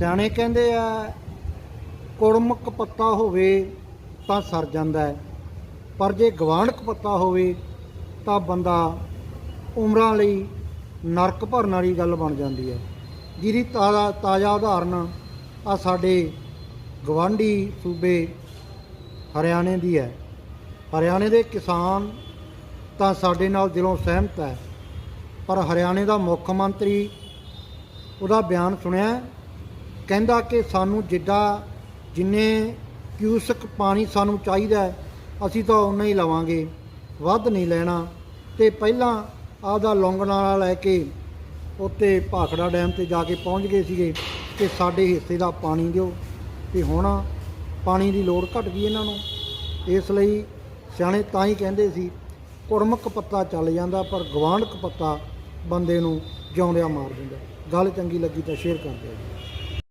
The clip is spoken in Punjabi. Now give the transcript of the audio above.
ਸਿਆਣੇ ਕਹਿੰਦੇ ਆ ਕੁੜਮਕ ਪੱਤਾ ਹੋਵੇ ਤਾਂ ਸਰ ਜਾਂਦਾ ਹੈ, ਪਰ ਜੇ ਗਵਾਂਢਕ ਪੱਤਾ ਹੋਵੇ ਤਾਂ ਬੰਦਾ ਉਮਰਾਂ ਲਈ ਨਰਕ ਭਰਨ ਵਾਲੀ ਗੱਲ ਬਣ ਜਾਂਦੀ ਹੈ। ਜਿਹਦੀ ਤਾਜ਼ਾ ਤਾਜ਼ਾ ਉਦਾਹਰਨ ਆ ਸਾਡੇ ਗਵਾਂਢੀ ਸੂਬੇ ਹਰਿਆਣੇ ਦੀ ਹੈ। ਹਰਿਆਣੇ ਦੇ ਕਿਸਾਨ ਤਾਂ ਸਾਡੇ ਨਾਲ ਦਿਲੋਂ ਸਹਿਮਤ ਹੈ, ਪਰ ਹਰਿਆਣੇ ਦਾ ਮੁੱਖ ਮੰਤਰੀ ਉਹਦਾ ਬਿਆਨ ਸੁਣਿਆ ਕਹਿੰਦਾ ਕਿ ਸਾਨੂੰ ਜਿੱਡਾ ਜਿੰਨੇ ਕਿਊਸਕ ਪਾਣੀ ਸਾਨੂੰ ਚਾਹੀਦਾ ਅਸੀਂ ਤਾਂ ਉਨਾ ਹੀ ਲਵਾਂਗੇ, ਵੱਧ ਨਹੀਂ ਲੈਣਾ। ਤੇ ਪਹਿਲਾਂ ਆਪਦਾ ਲੌਂਗਨਾਲਾ ਲੈ ਕੇ ਉੱਤੇ ਭਾਖੜਾ ਡੈਮ ਤੇ ਜਾ ਕੇ ਪਹੁੰਚ ਗਏ ਸੀਗੇ ਕਿ ਸਾਡੇ ਹਿੱਸੇ ਦਾ ਪਾਣੀ ਦਿਓ। ਤੇ ਹੁਣ ਪਾਣੀ ਦੀ ਲੋੜ ਘਟ ਗਈ ਇਹਨਾਂ ਨੂੰ। ਇਸ ਲਈ ਸਿਆਣੇ ਤਾਂ ਹੀ ਕਹਿੰਦੇ ਸੀ, ਕੁੜਮਕ ਪੱਤਾ ਚੱਲ ਜਾਂਦਾ, ਪਰ ਗਵਾਂਢਕ ਪੱਤਾ ਬੰਦੇ ਨੂੰ ਜਿਉਂਦਿਆਂ ਮਾਰ ਦਿੰਦਾ। ਗੱਲ ਚੰਗੀ ਲੱਗੀ ਤਾਂ ਸ਼ੇਅਰ ਕਰ ਦਿਓ। ਜੀ